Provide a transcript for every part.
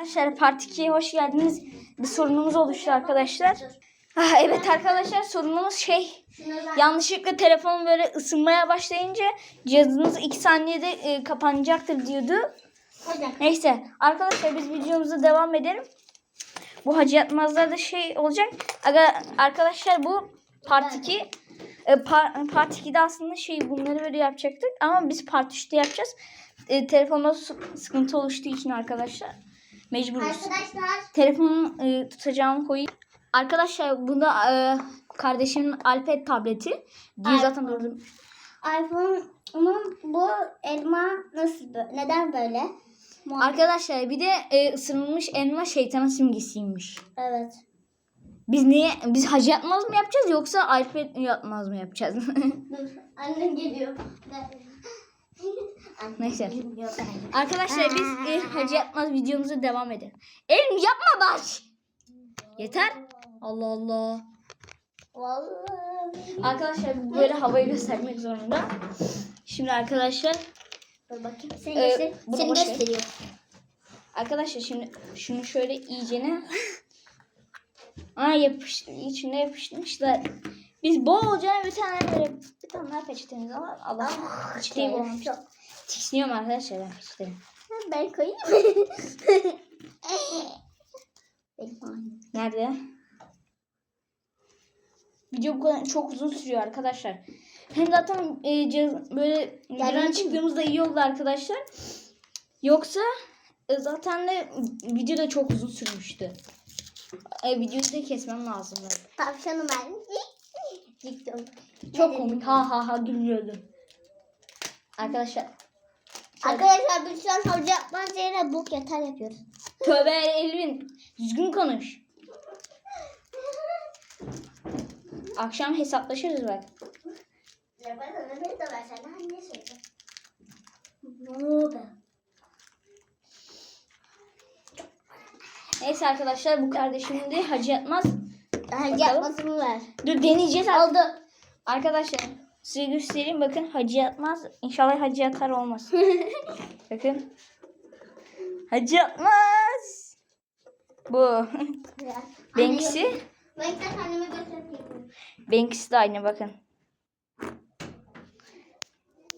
Arkadaşlar Part 2'ye hoş geldiniz. Bir sorunumuz oluştu arkadaşlar. Ah, evet arkadaşlar sorunumuz şey yanlışlıkla telefon böyle ısınmaya başlayınca cihazınız 2 saniyede e, kapanacaktır diyordu. Neyse arkadaşlar biz videomuza devam edelim. Bu Hacı Yatmaz'da da şey olacak. Aga, arkadaşlar bu Part 2. E, par, part 2'de aslında şey bunları böyle yapacaktık. Ama biz Part 3'te yapacağız. E, telefonda sı- sıkıntı oluştuğu için arkadaşlar. Mecburuz. Arkadaşlar. Telefonu e, tutacağımı koyayım. Arkadaşlar bunda e, kardeşimin iPad tableti. Diye zaten durdum. iPhone'un bu elma nasıl bö- neden böyle? Muha- Arkadaşlar bir de e, ısırılmış elma şeytanın simgesiymiş. Evet. Biz niye biz hacı yatmaz mı yapacağız yoksa iPad yatmaz mı yapacağız? Dur. Annem geliyor. Neyse. Arkadaşlar biz e, hacı yatmaz videomuza devam edelim. Elim yapma baş. Yeter. Allah Allah. Vallahi. Arkadaşlar böyle havayı göstermek zorunda. Şimdi arkadaşlar Dur bakayım. Seni, Ee, göster seni gösteriyor. Arkadaşlar şimdi şunu şöyle iyicene Aa yapıştı. içine yapıştırmışlar. Biz bolca bir tane böyle bir tane daha peçetemiz var. Allah peçeteyi bulamamış. Tiksiniyorum arkadaşlar ben peçetemi. Ben koyayım. Nerede? Video bu kadar çok uzun sürüyor arkadaşlar. Hem zaten e, cihaz- böyle videodan çıktığımızda iyi oldu arkadaşlar. Yoksa e, zaten de video da çok uzun sürmüştü. E, videoyu da kesmem lazımdı. Tavşanım ben. Çok komik. Ha ha ha gülüyordum. Arkadaşlar Arkadaşlar biz şu an hoca yapmaz yerine bok yatar yapıyoruz. tövbe Elvin düzgün konuş. Akşam hesaplaşırız bak. Neyse arkadaşlar bu kardeşimin de hacı yatmaz. Hadi yapmasını ver. Dur deneyeceğiz. Oldu. Arkadaşlar size göstereyim bakın hacı yatmaz. İnşallah hacı yatar olmaz. bakın. Hacı yatmaz. Bu. Benimkisi. Ben de aynı bakın.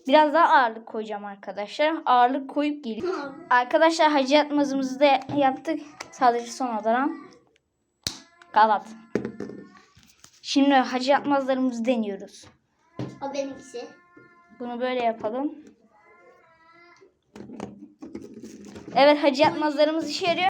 Biraz daha ağırlık koyacağım arkadaşlar. Ağırlık koyup geliyor. Arkadaşlar hacı yatmazımızı da yaptık. Sadece son olarak. Galat. Şimdi hacı yatmazlarımızı deniyoruz. O benimkisi. Bunu böyle yapalım. Evet hacı yatmazlarımız işe yarıyor.